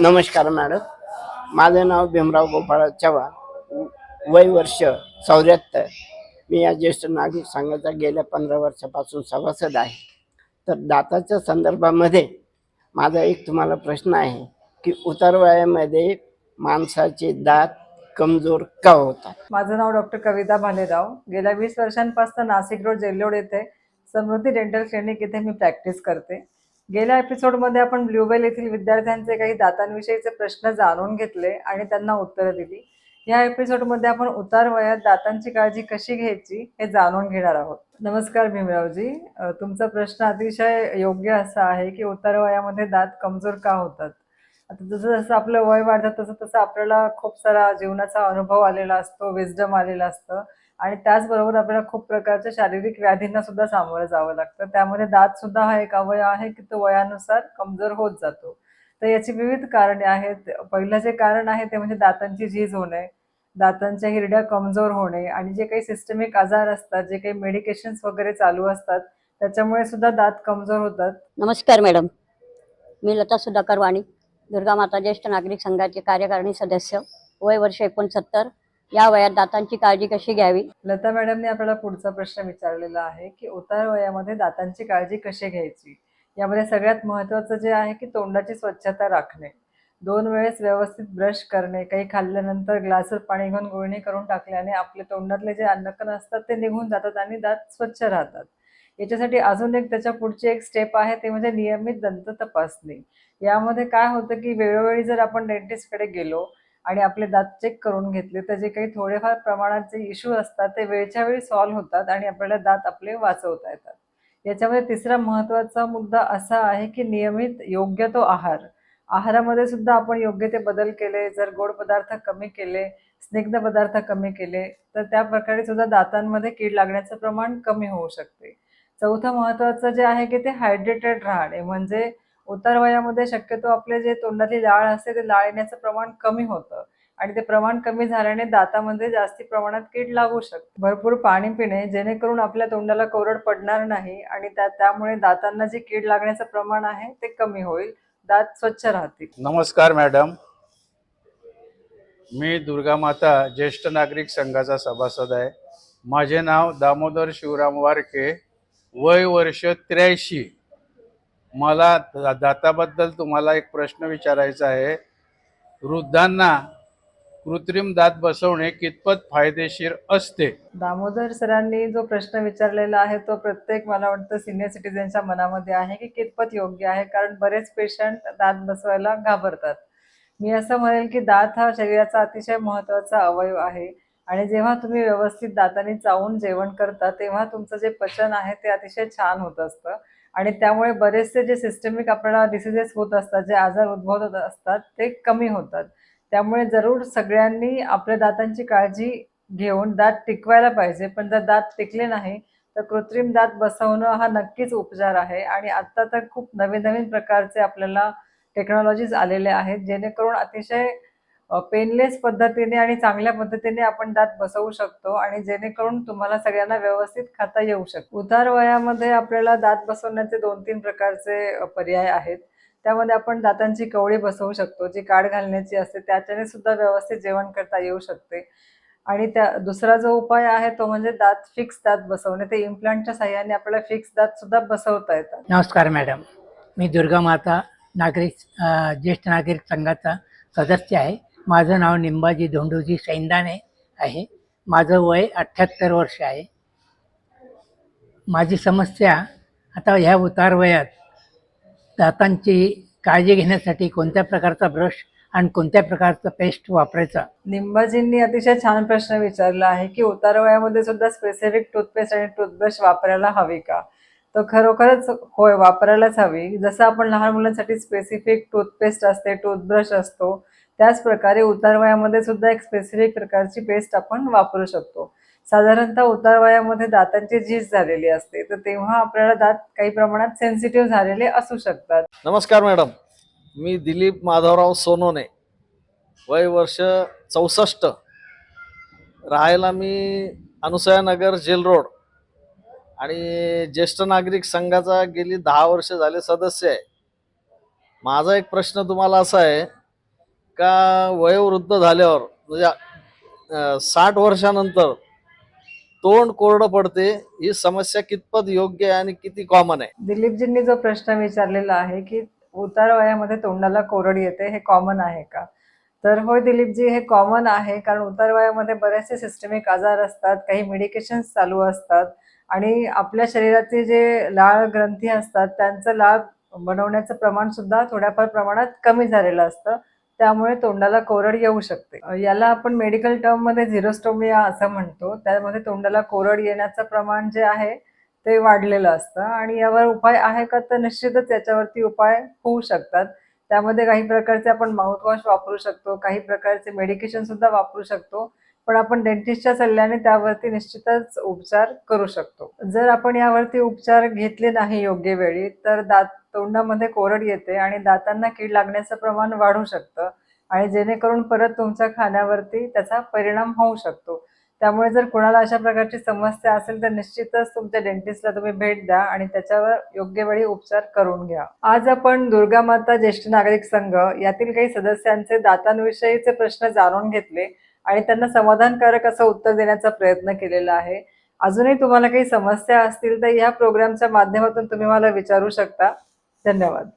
नमस्कार मॅडम. माझं नाव भीमराव गोपाळ चव्हाण. वय वर्ष चौऱ्याहत्तर. मी या ज्येष्ठ नागरिक संघाचा गेल्या पंधरा वर्षापासून सभासद आहे. तर दाताच्या संदर्भामध्ये माझा एक तुम्हाला प्रश्न आहे की उतार वयामध्ये माणसाचे दात कमजोर का होतात? माझं नाव डॉक्टर कविता भालेराव. गेल्या वीस वर्षांपासून नाशिक रोड जेल्लोड येथे समृद्धी डेंटल क्लिनिक इथे मी प्रॅक्टिस करते. गेल्या एपिसोडमध्ये आपण ब्ल्यूबेल येथील विद्यार्थ्यांचे काही दातांविषयीचे प्रश्न जाणून घेतले आणि त्यांना उत्तरं दिली. या एपिसोडमध्ये आपण उतार वयात दातांची काळजी कशी घ्यायची हे जाणून घेणार आहोत. नमस्कार भीमरावजी. तुमचा प्रश्न अतिशय योग्य असा आहे की उतार वयामध्ये दात कमजोर का होतात? आता जसं जसं आपलं वय वाढतं तसं तसं आपल्याला खूप सारा जीवनाचा अनुभव आलेला असतो विजडम आलेला असतं. आणि त्याचबरोबर आपल्याला खूप प्रकारच्या शारीरिक व्याधींना सुद्धा सामोरं जावं लागतं. त्यामध्ये दात सुद्धा हा एक अवयव आहे की तो वयानुसार कमजोर होत जातो. तर याची विविध कारणे आहेत. पहिलं जे कारण आहे ते म्हणजे दातांची झीज होणे दातांच्या हिरड्या कमजोर होणे आणि जे काही सिस्टमिक आजार असतात जे काही मेडिकेशन्स वगैरे चालू असतात त्याच्यामुळे सुद्धा दात कमजोर होतात. नमस्कार मॅडम. मी लता सुधाकर वाणी दुर्गा माता ज्येष्ठ नागरिक संघाचे कार्यकारिणी सदस्य वय वर्ष एकोणसत्तर. या वयात दातांची काळजी कशी घ्यावी? लता मॅडमने आपल्याला पुढचा प्रश्न विचारलेला आहे की उतार वयामध्ये दातांची काळजी कशी घ्यायची? यामध्ये सगळ्यात महत्त्वाचं जे आहे की तोंडाची स्वच्छता राखणे. दोन वेळेस व्यवस्थित ब्रश करणे काही खाल्ल्यानंतर ग्लासवर पाणी घेऊन गुळणी करून टाकल्याने आपले तोंडातले जे अन्नकण असतात ते निघून जातात आणि दात स्वच्छ राहतात. याच्यासाठी अजून एक त्याच्या पुढची एक स्टेप आहे ते म्हणजे नियमित दंत तपासणी. यामध्ये काय होतं की वेळोवेळी जर आपण डेंटिस्टकडे गेलो आणि आपले दात चेक करून घेतले तर जे काही थोडेफार प्रमाणात जे इश्यू असतात ते वेळच्या वेळी सॉल्व्ह होतात आणि आपल्याला दात आपले वाचवता येतात. याच्यामध्ये तिसरा महत्त्वाचा मुद्दा असा आहे की नियमित योग्य तो आहार. आहारामध्ये सुद्धा आपण योग्य ते बदल केले जर गोड पदार्थ कमी केले स्निग्ध पदार्थ कमी केले तर त्या प्रकारे सुद्धा दातांमध्ये कीड लागण्याचं प्रमाण कमी होऊ शकते. चौथं महत्त्वाचं जे आहे की ते हायड्रेटेड राहणे. म्हणजे उतार वयामध्ये शक्यतो आपले जे तोंडातली लाळ असते ते लाळ येण्याचं प्रमाण कमी होतं. आणि ते प्रमाण कमी झाल्याने दातामध्ये जास्ती प्रमाणात कीड लागू शकते. भरपूर पाणी पिणे जेणेकरून आपल्या तोंडाला कोरड पडणार नाही आणि त्या त्यामुळे दातांना जे कीड लागण्याचं प्रमाण आहे ते कमी होईल. दात स्वच्छ राहतील. नमस्कार मॅडम मी दुर्गामाता ज्येष्ठ नागरिक संघाचा सभासद आहे. माझे नाव दामोदर शिवराम वारके वय वर्ष त्र्याऐंशी. मला दा- दाताबद्दल तुम्हाला एक प्रश्न विचारायचा आहे. वृद्धांना कृत्रिम दात बसवणे कितपत फायदेशीर असते? दामोदर सरांनी जो प्रश्न विचारलेला आहे तो प्रत्येक मला वाटतं सिनियर सिटीजनच्या मनामध्ये आहे की कितपत योग्य आहे कारण बरेच पेशंट दात बसवायला घाबरतात. मी असं म्हणेल की दात हा शरीराचा अतिशय महत्त्वाचा अवयव आहे. आणि जेव्हा तुम्ही व्यवस्थित दाताने चावून जेवण करता तेव्हा तुमचं जे पचन आहे ते अतिशय छान होत असतं. आणि त्यामुळे बरेचसे जे सिस्टमिक आपल्याला डिसिजेस होत असतात जे आजार उद्भवत असतात ते कमी होतात. त्यामुळे जरूर सगळ्यांनी आपल्या दातांची काळजी घेऊन दात टिकवायला पाहिजे. पण जर दात टिकले नाही तर कृत्रिम दात बसवणं हा नक्कीच उपचार आहे. आणि आत्ता तर खूप नवीन नवीन प्रकारचे आपल्याला टेक्नॉलॉजीज आलेले आहेत जेणेकरून अतिशय पेनलेस पद्धतीने आणि चांगल्या पद्धतीने आपण दात बसवू शकतो आणि जेणेकरून तुम्हाला सगळ्यांना व्यवस्थित खाता येऊ शकतो. उतार वयामध्ये आपल्याला दात बसवण्याचे दोन तीन प्रकारचे पर्याय आहेत. त्यामध्ये आपण दातांची कवळी बसवू शकतो जी काड घालण्याची असते त्याच्याने सुद्धा व्यवस्थित जेवण करता येऊ शकते. आणि त्या दुसरा जो उपाय आहे तो म्हणजे दात फिक्स दात बसवणे. ते इम्प्लांटच्या सहाय्याने आपल्याला फिक्स दात सुद्धा बसवता येतात. नमस्कार मॅडम मी दुर्गा माता नागरिक ज्येष्ठ नागरिक संघाचा सदस्य आहे. माझं नाव निंबाजी धोंडूजी सैंदाने आहे. माझं वय अठ्ठ्याहत्तर वर्ष आहे. माझी समस्या आता ह्या उतार वयात दातांची काळजी घेण्यासाठी कोणत्या प्रकारचा ब्रश आणि कोणत्या प्रकारचा पेस्ट वापरायचा? निंबाजींनी अतिशय छान प्रश्न विचारला आहे की उतार वयामध्ये सुद्धा स्पेसिफिक टूथपेस्ट आणि टूथब्रश वापरायला हवी का? तर खरोखरच होय वापरायलाच हवी. जसं आपण लहान मुलांसाठी स्पेसिफिक टूथपेस्ट असते टूथब्रश असतो त्याच प्रकारे सुद्धा एक स्पेसिफिक प्रकारची पेस्ट आपण वापरू शकतो. साधारणतः उतारवयामध्ये दातांची झीज झालेली असते तर तेव्हा आपल्याला दात काही प्रमाणात सेन्सिटिव्ह झालेले असू शकतात. नमस्कार मॅडम. मी दिलीप माधवराव सोनोने. वय वर्ष चौसष्ट. राहायला मी अनुसयानगर जेल रोड आणि ज्येष्ठ नागरिक संघाचा गेली दहा वर्ष झाले सदस्य आहे. माझा एक प्रश्न तुम्हाला असा आहे का वयोवृद्ध झाल्यावर म्हणजे साठ वर्षानंतर तोंड कोरडं पडते ही समस्या कितपत योग्य आहे आणि किती कॉमन आहे? दिलीपजींनी जो प्रश्न विचारलेला आहे की उतार वयामध्ये तोंडाला कोरड येते हे कॉमन आहे का? तर होय दिलीपजी हे कॉमन आहे कारण उतार वयामध्ये बरेचसे सिस्टमिक आजार असतात काही मेडिकेशन्स चालू असतात आणि आपल्या शरीराचे जे लाळ ग्रंथी असतात त्यांचं लाळ बनवण्याचं प्रमाण सुद्धा थोड्याफार प्रमाणात कमी झालेलं असतं. त्यामुळे तोंडाला कोरड येऊ शकते. याला आपण मेडिकल टर्ममध्ये झिरोस्टोमिया असं म्हणतो. त्यामध्ये तोंडाला कोरड येण्याचं प्रमाण जे आहे ते वाढलेलं असतं. आणि यावर उपाय आहे का तर निश्चितच याच्यावरती उपाय होऊ शकतात. त्यामध्ये काही प्रकारचे आपण माउथवॉश वापरू शकतो काही प्रकारचे मेडिकेशन सुद्धा वापरू शकतो. पण आपण डेंटिस्टच्या सल्ल्याने त्यावरती निश्चितच उपचार करू शकतो. जर आपण यावरती उपचार घेतले नाही योग्य वेळी तर दात तोंडामध्ये कोरड येते आणि दातांना कीड लागण्याचं प्रमाण वाढू शकतं आणि जेणेकरून परत तुमच्या खाण्यावरती त्याचा परिणाम होऊ शकतो. त्यामुळे जर कुणाला अशा प्रकारची समस्या असेल तर निश्चितच तुमच्या डेंटिस्टला तुम्ही भेट द्या आणि त्याच्यावर योग्य वेळी उपचार करून घ्या. आज आपण दुर्गा माता ज्येष्ठ नागरिक संघ यातील काही सदस्यांचे दातांविषयीचे प्रश्न जाणून घेतले. आणि त्यांना समाधानकारक असं उत्तर देण्याचा प्रयत्न केलेला आहे. अजूनही तुम्हाला काही समस्या असतील तर या प्रोग्रामच्या माध्यमातून तुम्ही मला विचारू शकता. धन्यवाद.